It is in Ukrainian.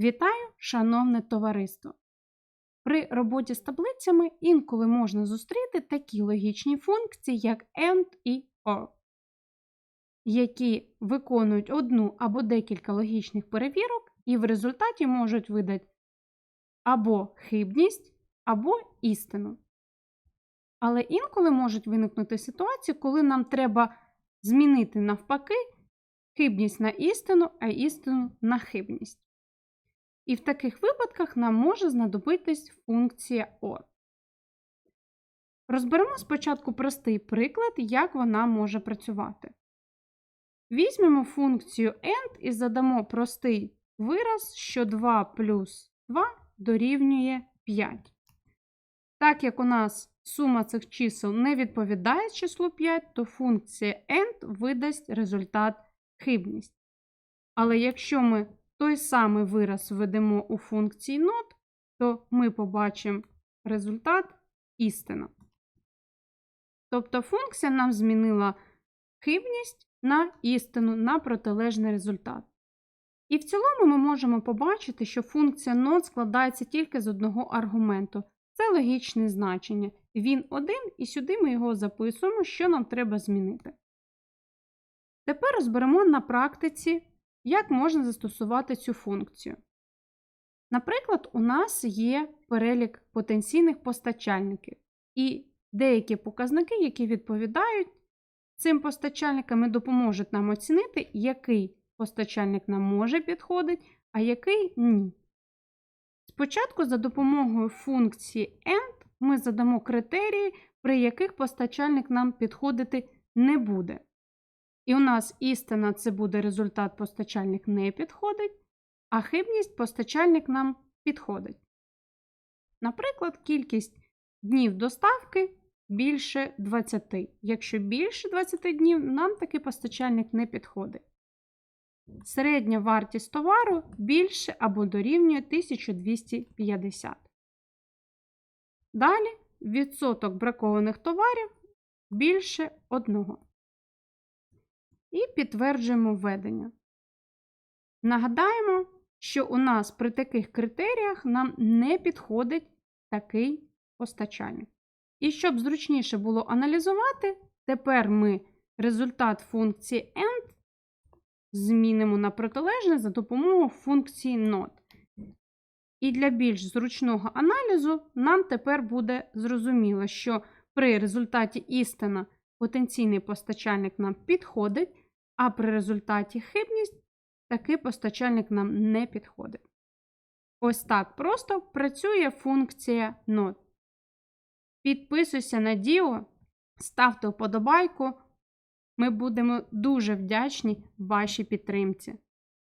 Вітаю, шановне товариство! При роботі з таблицями інколи можна зустріти такі логічні функції, як AND і OR, які виконують одну або декілька логічних перевірок і в результаті можуть видати або хибність, або істину. Але інколи можуть виникнути ситуації, коли нам треба змінити навпаки хибність на істину, а істину на хибність. І в таких випадках нам може знадобитись функція OR. Розберемо спочатку простий приклад, як вона може працювати. Візьмемо функцію AND і задамо простий вираз, що 2 плюс 2 дорівнює 5. Так як у нас сума цих чисел не відповідає числу 5, то функція AND видасть результат хибність. Але якщо ми той самий вираз введемо у функції not, то ми побачимо результат істина. Тобто функція нам змінила хибність на істину на протилежний результат. І в цілому ми можемо побачити, що функція not складається тільки з одного аргументу. Це логічне значення. Він один, і сюди ми його записуємо, що нам треба змінити. Тепер розберемо на практиці, як можна застосувати цю функцію. Наприклад, у нас є перелік потенційних постачальників, і деякі показники, які відповідають цим постачальникам, і допоможуть нам оцінити, який постачальник нам може підходити, а який ні. Спочатку за допомогою функції AND ми задамо критерії, при яких постачальник нам підходити не буде. І у нас істина це буде результат постачальник не підходить, а хибність постачальник нам підходить. Наприклад, кількість днів доставки більше 20. Якщо більше 20 днів, нам такий постачальник не підходить. Середня вартість товару більше або дорівнює 1250. Далі відсоток бракованих товарів більше 1. І підтверджуємо введення. Нагадаємо, що у нас при таких критеріях нам не підходить такий постачальник. І щоб зручніше було аналізувати, тепер ми результат функції AND змінимо на протилежне за допомогою функції NOT. І для більш зручного аналізу нам тепер буде зрозуміло, що при результаті істина потенційний постачальник нам підходить, а при результаті хибність такий постачальник нам не підходить. Ось так просто працює функція NOT. Підписуйся на Діо, ставте вподобайку. Ми будемо дуже вдячні вашій підтримці.